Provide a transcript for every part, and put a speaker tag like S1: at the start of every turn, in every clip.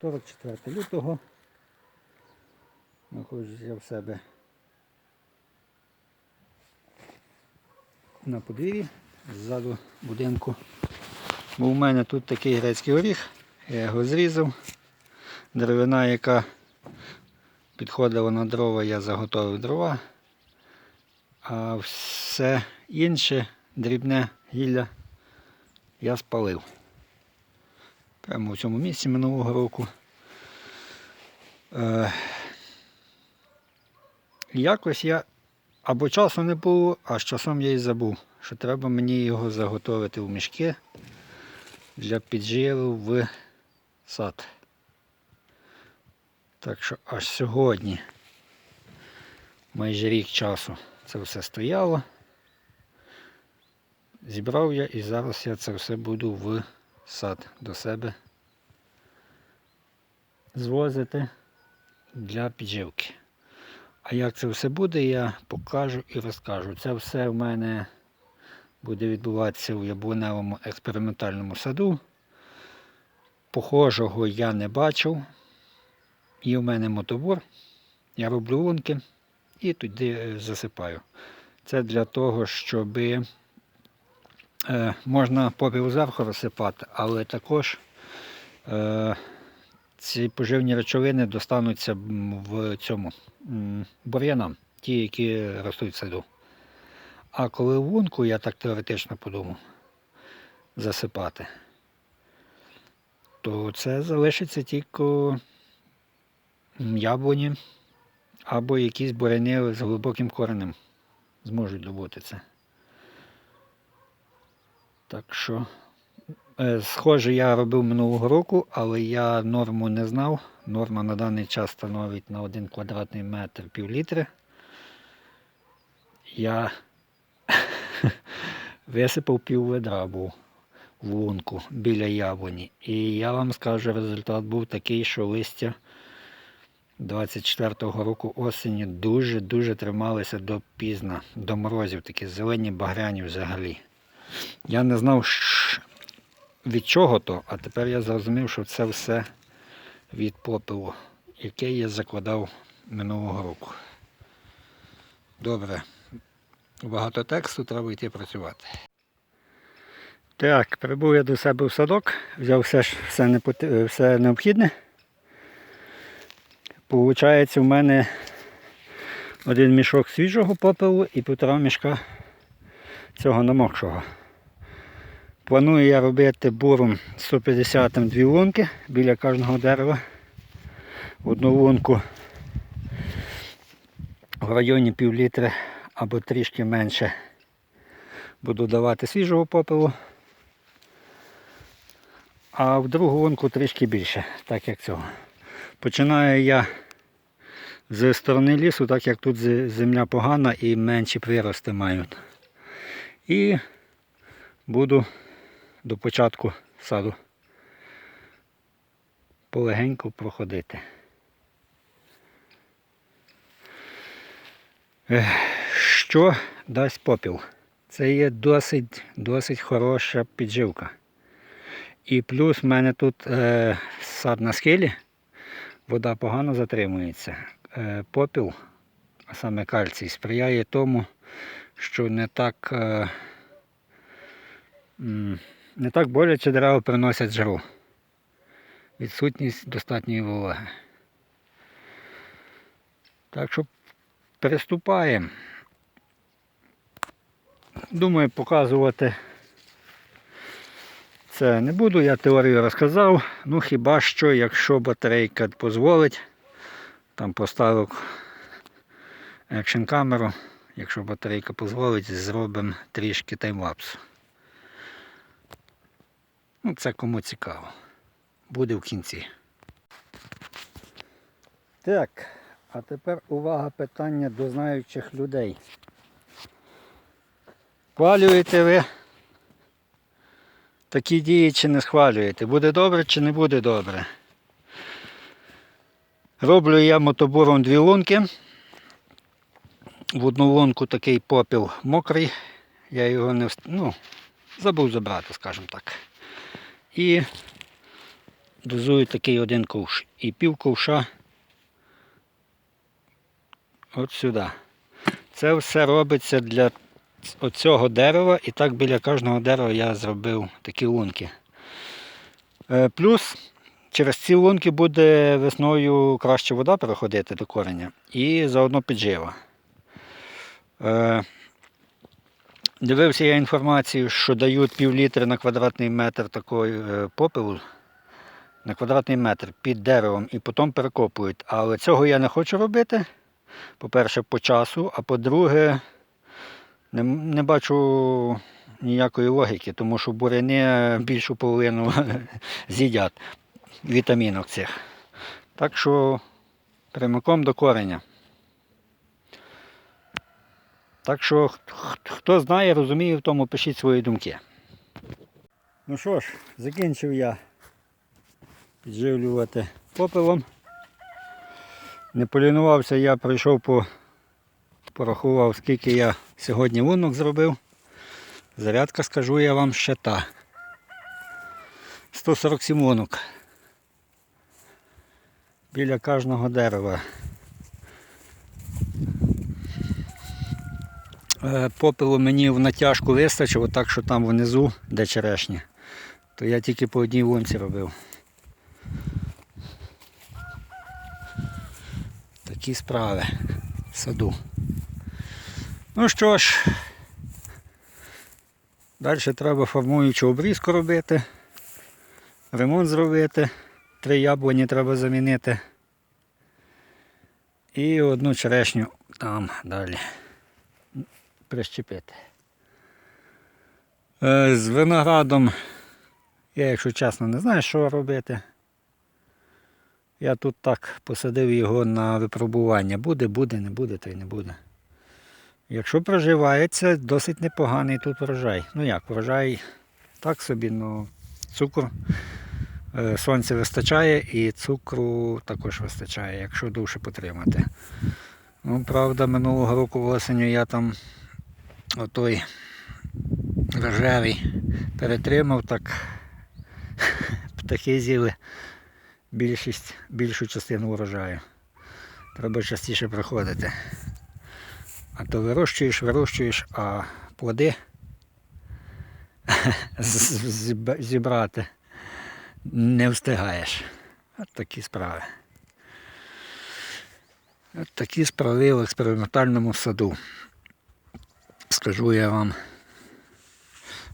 S1: 44 лютого. Знаходжуся в себе на подвір'ї, ззаду будинку. Бо у мене тут такий грецький горіх, я його зрізав. Деревина, яка підходила на дрова, я заготовив дрова. А все інше дрібне гілля я спалив. Прямо в цьому місці минулого року. Е, якось я або часу не було, а з часом я і забув, що треба мені його заготовити в мішки для підживу в сад. Так що аж сьогодні, майже рік часу, це все стояло. Зібрав я і зараз я це все буду в сад до себе звозити для підживки. А як це все буде, я покажу і розкажу. Це все в мене буде відбуватися у яблуневому експериментальному саду. Похожого я не бачив. Є в мене мотобур, я роблю лунки і туди е, засипаю. Це для того, щоб е, можна попіл зверху розсипати, але також е, ці поживні речовини достануться в цьому бур'янам, ті, які ростуть в саду. А коли лунку, я так теоретично подумав, засипати, то це залишиться тільки яблуні або якісь буряни з глибоким коренем зможуть добути це. Так що, схоже, я робив минулого року, але я норму не знав. Норма на даний час становить на 1 квадратний метр пів літри. Я висипав пів ведра був в лунку біля яблуні. І я вам скажу, результат був такий, що листя 24-го року осені дуже-дуже трималися до пізна, до морозів, такі зелені багряні взагалі. Я не знав, від чого то, а тепер я зрозумів, що це все від попелу, який я закладав минулого року. Добре. Багато тексту, треба йти працювати. Так, прибув я до себе в садок, взяв все, все, непот- все необхідне. Получається, в мене один мішок свіжого попелу і півтора мішка цього намокшого. Планую я робити буром 150 дві лунки біля кожного дерева. Одну лунку в районі пів літри або трішки менше буду давати свіжого попелу. А в другу лунку трішки більше, так як цього. Починаю я з сторони лісу, так як тут земля погана і менші прирости мають. І буду до початку саду полегенько проходити. Що дасть попіл? Це є досить, досить хороша підживка. І плюс в мене тут е, сад на схилі, вода погано затримується. Е, попіл, а саме кальцій, сприяє тому, що не так, е, не так боляче дерева приносять жару. Відсутність достатньої вологи. Так що приступаємо. Думаю, показувати це не буду, я теорію розказав. Ну хіба що, якщо батарейка дозволить, там поставив екшн камеру, якщо батарейка дозволить, зробимо трішки таймлапсу. Ну, це кому цікаво. Буде в кінці. Так, а тепер увага питання до знаючих людей. Хвалюєте ви такі дії чи не схвалюєте? Буде добре чи не буде добре? Роблю я мотобуром дві лунки. В одну лунку такий попіл мокрий. Я його не ну, забув забрати, скажімо так. І дозую такий один ковш. І пів ковша от сюди. Це все робиться для оцього дерева, і так біля кожного дерева я зробив такі лунки. Е, Плюс через ці лунки буде весною краще вода переходити до кореня і заодно піджива. Дивився я інформацію, що дають пів літри на квадратний метр такої е, попелу на квадратний метр під деревом і потім перекопують. Але цього я не хочу робити. По-перше, по часу, а по-друге, не, не бачу ніякої логіки, тому що буряни більшу половину з'їдять вітамінок цих. Так що прямиком до кореня. Так що хто знає, розуміє в тому, пишіть свої думки. Ну що ж, закінчив я підживлювати попелом. Не полінувався, я прийшов по порахував, скільки я сьогодні лунок зробив. Зарядка, скажу я вам, ще та. 147 лунок. Біля кожного дерева. Попелу мені в натяжку вистачило, так що там внизу, де черешня, то я тільки по одній лунці робив. Такі справи в саду. Ну що ж, далі треба формуючу обрізку робити, ремонт зробити, три яблуні треба замінити. І одну черешню там далі прищепити. Е, З виноградом я, якщо чесно, не знаю, що робити. Я тут так посадив його на випробування. Буде, буде, не буде, то й не буде. Якщо проживається, досить непоганий тут врожай. Ну як, врожай так собі, ну цукор. е, Сонця вистачає і цукру також вистачає, якщо довше потримати. Ну, правда, минулого року осеню я там отой рожевий перетримав, так птахи з'їли більшість, більшу частину урожаю. Треба частіше приходити. А то вирощуєш, вирощуєш, а плоди зібрати не встигаєш. От такі справи. От такі справи в експериментальному саду. Скажу я вам,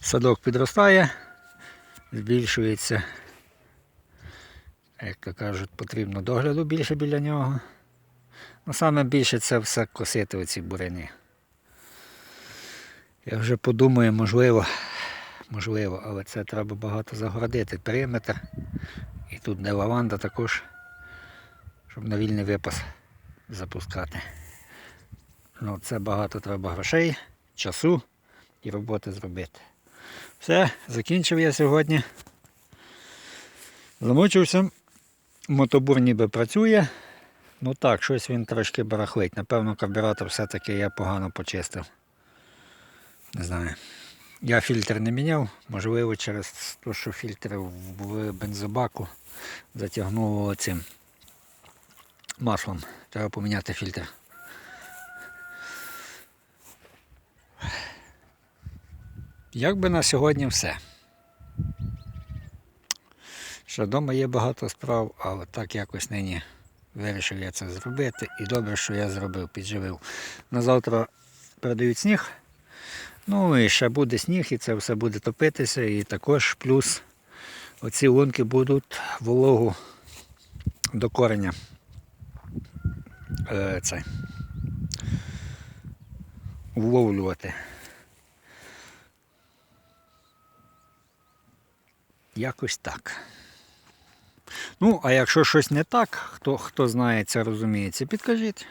S1: садок підростає, збільшується. Як то кажуть, потрібно догляду більше біля нього. Ну, саме більше це все косити оці буряни. Я вже подумаю, можливо, можливо, але це треба багато загородити. Периметр. І тут де лаванда також, щоб на вільний випас запускати. Ну, це багато треба грошей, часу і роботи зробити. Все, закінчив я сьогодні. Замучився. Мотобур ніби працює. Ну так, щось він трошки барахлить. Напевно, карбюратор все-таки я погано почистив. Не знаю. Я фільтр не міняв, можливо, через те, що фільтр в бензобаку затягнуло цим маслом. Треба поміняти фільтр. Як би на сьогодні все. Ще вдома є багато справ, але так якось нині вирішив я це зробити. І добре, що я зробив, підживив. На завтра передають сніг. Ну і ще буде сніг, і це все буде топитися. І також плюс оці лунки будуть вологу до кореня. Е, це, вловлювати. Якось так. Ну, а якщо щось не так, хто, хто знає це, розуміється, підкажіть.